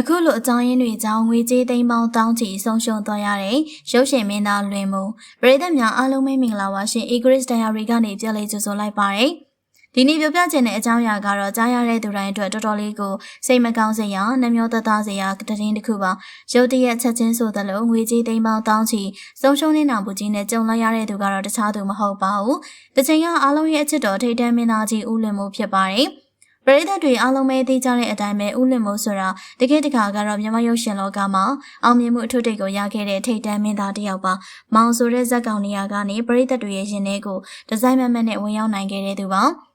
အခုလိုအကြောင်းရင်းတွေကြောင့်ငွေကြေးသိန်းပေါင်းတောင်းချီဆုံးရှုံးသွားရတဲ့ရုပ်ရှင်မင်းသားလွင်မှုပရိသတ်များအားလုံးပဲမင်္ဂလာပါရှင် Egris Diary ကနေကြည့်လေကြိုဆိုလိုက်ပါတယ်ဒီနေ့ပြောပြချင်တဲ့အကြောင်းအရာကတော့ကြားရတဲ့သူတိုင်းအတွက်တော်တော်လေးကိုစိတ်မကောင်းစရာနှမျောသက်သာစရာတည်င်းတစ်ခုပါရုတ်တရက်ချက်ချင်းဆိုသလိုငွေကြေးသိန်းပေါင်းတောင်းချီဆုံးရှုံးနေတာပူကြီးနဲ့ကြုံလိုက်ရတဲ့သူကတော့တခြားသူမဟုတ်ပါဘူးတချိန်ကအားလုံးရဲ့အချစ်တော်ထိတ်တန်းမင်းသားကြီးဦးလွင်မှုဖြစ်ပါတယ် ပရိသတ်တွေအားလုံးပဲသိကြတဲ့အတိုင်းပဲဥလင်မိုးဆိုတာတကယ်တခါကတော့မြန်မာရုပ်ရှင်လောကမှာအောင်မြင်မှုအထွတ်ထိပ်ကိုရခဲ့တဲ့ထိတ်တန်းမင်းသားတစ်ယောက်ပါ။မောင်ဆိုတဲ့ဇက်ကောင်နေရာကနေပရိသတ်တွေရဲ့ရင်ထဲကိုဒီဇိုင်းမမတ်နဲ့ဝင်ရောက်နိုင်ခဲ့တဲ့သူပါ။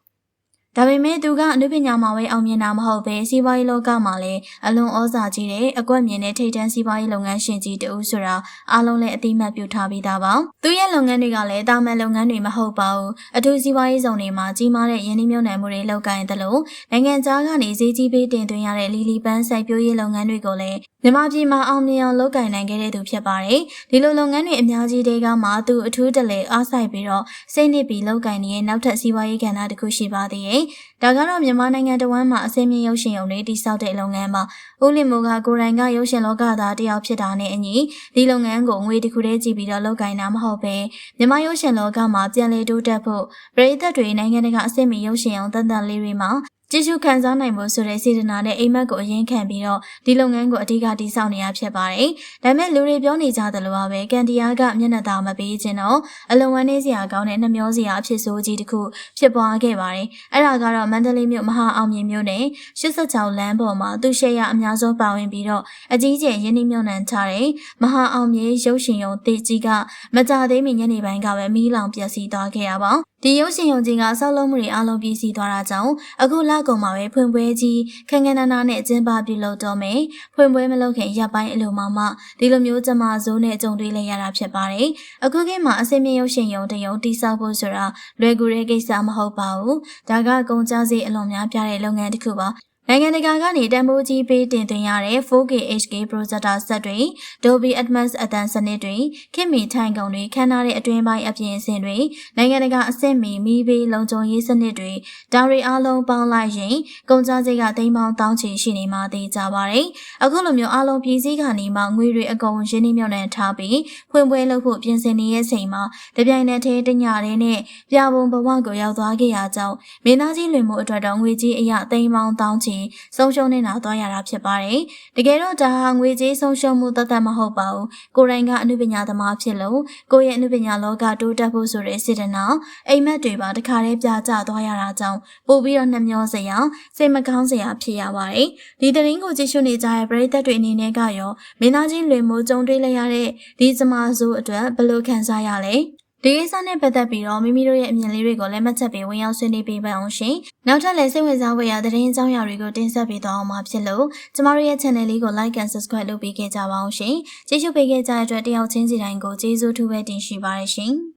ဒါပေမဲ့သူကအနုပညာမှာပဲအောင်မြင်တာမဟုတ်ပဲစီးပွားရေးလောကမှာလည်းအလွန်ဩဇာကြီးတဲ့အကွက်မြင်တဲ့ထိတ်တန်းစီးပွားရေးလုပ်ငန်းရှင်ကြီးတူဆိုတာအားလုံးလည်းအသိမှတ်ပြုထားပြီးသားပါ။သူရဲ့လုပ်ငန်းတွေကလည်းတာမန်လုပ်ငန်းတွေမဟုတ်ပါဘူး။အထူးစီးပွားရေးဇုံတွေမှာကြီးမားတဲ့ယင်းနှိမ့်မြုံနယ်မှုတွေလုပ်ကိုင်တယ်လို့နိုင်ငံခြားကနေဈေးကြီးပေးတင်သွင်းရတဲ့လီလီပန်းစိုက်ပျိုးရေးလုပ်ငန်းတွေကိုလည်းမြန်မာပြည်မှာအောင်မြင်အောင်လုပ်ကိုင်နိုင်ခဲ့တဲ့သူဖြစ်ပါတယ်။ဒီလိုလုပ်ငန်းတွေအများကြီးတွေကမှသူအထူးတလဲအားဆိုင်ပြီးတော့စိတ်နစ်ပြီးလုပ်ကိုင်နေတဲ့နောက်ထပ်စီးပွားရေးကဏ္ဍတစ်ခုရှိပါသေးတယ်။ဒါကတော့မြန်မာနိုင်ငံတဝမ်းမှာအစင်းမြင့်ရုပ်ရှင်ရုံတွေတိစောက်တဲ့လုပ်ငန်းမှာဦးလင်မိုးကကိုရိုင်းကရုပ်ရှင်လောကသားတယောက်ဖြစ်တာနဲ့အညီဒီလုပ်ငန်းကိုငွေတစ်ခုတည်းကြည့်ပြီးတော့လုပ်ကိုင်တာမဟုတ်ပဲမြန်မာရုပ်ရှင်လောကမှာပြန်လည်တိုးတက်ဖို့ပြည်သက်တွေနိုင်ငံတကာအစင်းမြင့်ရုပ်ရှင်ရုံတန်တန်လေးတွေမှာ ကြည့်ရှုခံစားနိုင်ဖို့ဆိုတဲ့စေတနာနဲ့အိမ်မက်ကိုအရင်ခံပြီးတော့ဒီလုပ်ငန်းကိုအဓိကတည်ဆောက်နေရဖြစ်ပါတယ်။ဒါပေမဲ့လူတွေပြောနေကြသလိုပါပဲကန်တီယာကမျက်နှာသာမပေးခြင်းတော့အလွန်ဝမ်းနည်းစရာကောင်းတဲ့နှမျောစရာအဖြစ်ဆိုးကြီးတစ်ခုဖြစ်ပွားခဲ့ပါတယ်။အဲ့ဒါကတော့မန္တလေးမြို့မဟာအောင်မြင်မြို့နယ်86လမ်းပေါ်မှာသူရှယ်ယာအများဆုံးပါဝင်ပြီးတော့အကြီးကျယ်ရင်းနှီးမြှုပ်နှံထားတဲ့မဟာအောင်မြင်ရုပ်ရှင်ရုံတေကြီးကမကြသေးမီညနေပိုင်းကပဲမီးလောင်ပျက်စီးသွားခဲ့ရပါဒီရုပ်ရှင်ရုံကြီးကဆောက်လုပ်မှုတွေအလုံးပြည့်စည်သွားတာကြောင့်အခုလကုန်မှာပဲဖွင့်ပွဲကြီးခန်းခန်းနာနာနဲ့ကျင်းပပြုလုပ်တော့မယ်ဖွင့်ပွဲမလုပ်ခင်ရပ်ပိုင်းအလိုမှမှဒီလိုမျိုးကျမဇိုးနဲ့ကြုံတွေ့လိုက်ရတာဖြစ်ပါတယ်အခုခေတ်မှာအစင်းမြရုပ်ရှင်ရုံတရုံတိစောက်ဖို့ဆိုတာလွယ်ကူတဲ့ကိစ္စမဟုတ်ပါဘူးဒါကကုန်ကြစည်အလွန်များပြားတဲ့လုပ်ငန်းတစ်ခုပါ နိုင်ငံတကာကနေတန်ဖိုးကြီးပေးတင်သွင်းရတဲ့ 4K HK projector set တွေ Dolby Atmos အသံစနစ်တွေခင်မီထိုင်ကုန်တွေခန်းနာတဲ့အတွင်းပိုင်းအပြင်အဆင့်တွေနိုင်ငံတကာအဆင့်မီမီးပေးလုံခြုံရေးစနစ်တွေဒါတွေအားလုံးပေါင်းလိုက်ရင်ကုန်ကျစရိတ်ကသိန်းပေါင်းတောင်းချီရှိနေမှသိကြပါတယ်။အခုလိုမျိုးအားလုံးပြည်စည်းခါနေမှငွေတွေအကုန်ရင်းနှီးမြှုပ်နှံထားပြီးဖွင့်ပွဲလုပ်ဖို့ပြင်ဆင်နေရဲ့ချိန်မှာတပြိုင်နက်တည်းတညရဲနဲ့ပြပုံဘဝကိုရောက်သွားခဲ့ရကြောင်းမင်းသားကြီးလွင်မှုအတွက်တော့ငွေကြီးအရသိန်းပေါင်းတောင်းချီဆုံးရှုံးနေတာသွားရတာဖြစ်ပါတယ်။တကယ်တော့ဒါဟာငွေကြေးဆုံးရှုံးမှုတသက်မဟုတ်ပါဘူး။ကိုရိုင်းကအမှုပညာသမားဖြစ်လို့ကိုယ့်ရဲ့အမှုပညာလောကတိုးတက်ဖို့ဆိုတဲ့စေတနာအိမ်မက်တွေပါတခါတည်းပြကျသွားရတာကြောင့်ပို့ပြီးတော့နှမျောစရာစိတ်မကောင်းစရာဖြစ်ရပါတယ်။ဒီသတင်းကိုကြည့်ရှုနေကြတဲ့ပရိသတ်တွေအနေနဲ့ကရောမင်းသားကြီးလွင်မိုးကြုံတွေ့လိုက်ရတဲ့ဒီစမားစိုးအတွက်ဘယ်လိုခံစားရလဲ။ ဒီကိစ္စနဲ့ပတ်သက်ပြီးတော့မိမိတို့ရဲ့အမြင်လေးတွေကိုလည်းမှတ်ချက်ပေးဝင်ရောက်ဆွေးနွေးပေးပါအောင်ရှင်။နောက်ထပ်လည်းစိတ်ဝင်စားဖွယ်ရာသတင်းအကြောင်းအရာတွေကိုတင်ဆက်ပေးသွားအောင်မှာဖြစ်လို့ကျမတို့ရဲ့ channel လေးကို like and subscribe လုပ်ပေးခဲ့ကြပါအောင်ရှင်။ကျေးဇူးပေးခဲ့ကြတဲ့အတွက်တယောက်ချင်းစီတိုင်းကိုကျေးဇူးထူးပဲတင်ရှိပါရရှင်။